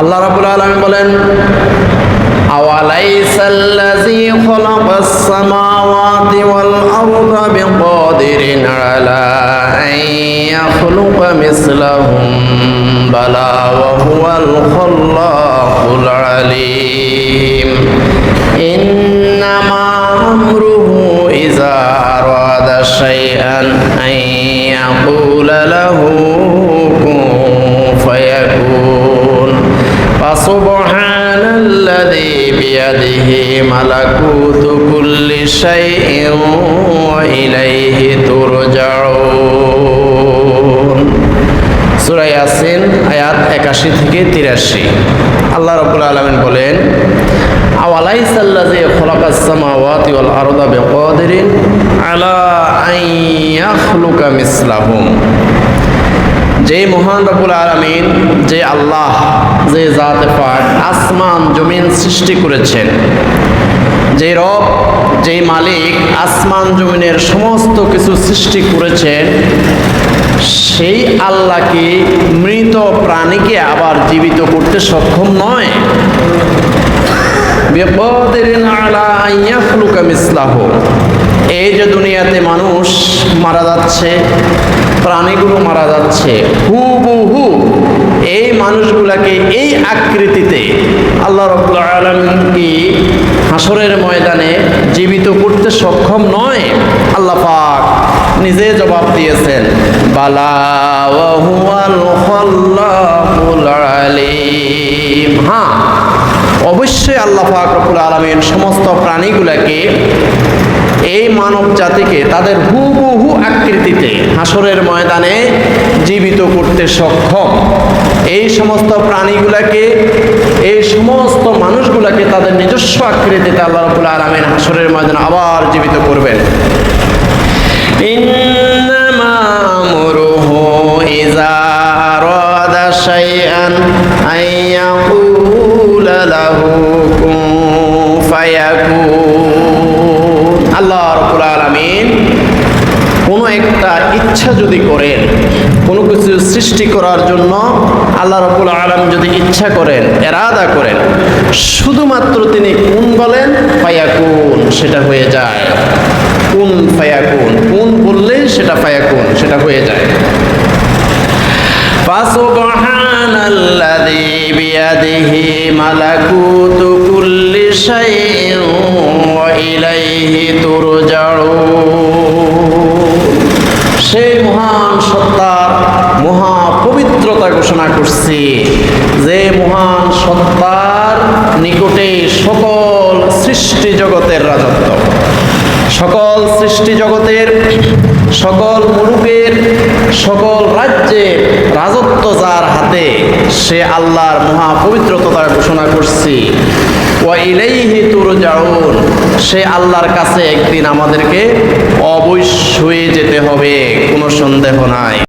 আল্লাহ রাবুল আলম বলেন أوليس الذي خلق السماوات والأرض بقادر على أن يخلق مثلهم بلى وهو الخلاق العليم إنما أمره إذا أراد شيئا أن يقول له فسبحان الذي بيده ملكوت كل شيء وإليه ترجعون সূরা ইয়াসিন আয়াত একাশি থেকে তিরাশি আল্লাহ রাব্বুল আলামিন বলেন আওয়ালাইস আল্লাযী খালাকাস সামাওয়াতি ওয়াল আরদা বিকাদিরিন আলা আন ইয়াখলুকা মিসলাহুম যে মহান রব্বুল আলামিন, যে আল্লাহ, যে জাতে পাক আসমান, জমিন সৃষ্টি করেছেন। যে রব, যে মালিক আসমান, জমিনের সমস্ত কিছু সৃষ্টি করেছেন, সেই আল্লাহকে মৃত প্রাণীকে আবার জীবিত করতে সক্ষম নয়। বিপদের আলা ইয়াখলুকা মিসলাহু। এই যে দুনিয়াতে মানুষ মারা যাচ্ছে, প্রাণীগুলো মারা যাচ্ছে হু হু হু এই মানুষগুলাকে এই আকৃতিতে আল্লাহ আলম কি হাসরের ময়দানে জীবিত করতে সক্ষম নয়? আল্লাহ পাক নিজে জবাব দিয়েছেন, বালা হ্যাঁ অবশ্যই আল্লাহ ফাকরুল আলমের সমস্ত প্রাণীগুলোকে এই মানব জাতিকে তাদের হুবহু আকৃতিতে হাসরের ময়দানে জীবিত করতে সক্ষম। এই সমস্ত প্রাণীগুলোকে, এই সমস্ত মানুষগুলোকে তাদের নিজস্ব আকৃতিতে আল্লাহ রবুল আলমের হাসরের ময়দানে আবার জীবিত করবেন। ইন্নামা আমরুহু ইজা রব্বুল আলমিন কোনো একটা ইচ্ছা যদি করেন, কোনো কিছু সৃষ্টি করার জন্য আল্লাহ রব্বুল আলম যদি ইচ্ছা করেন, এরাদা করেন, শুধুমাত্র তিনি কোন বলেন? ফায়াকুন, সেটা হয়ে যায়। কোন ফায়াকুন, কোন বললে সেটা ফায়াকুন, সেটা হয়ে যায়। ফাসুবহানাল্লাযী বিয়াদিহি মালাকুত সেই মহান সত্তার মহা পবিত্রতা ঘোষণা করছি যে মহান সত্তার নিকটে সকল সৃষ্টি জগতের রাজত্ব, সকল সৃষ্টি জগতের, সকল মুলুকের, সকল রাজ্যের রাজত্ব যার হাতে, সে আল্লাহর মহা পবিত্রতা ঘোষণা করছি। ওয়া ইলাইহি তুরজাউন। সে আল্লাহর কাছে একদিন আমাদেরকে অবশ্যই যেতে হবে কোনো সন্দেহ নাই।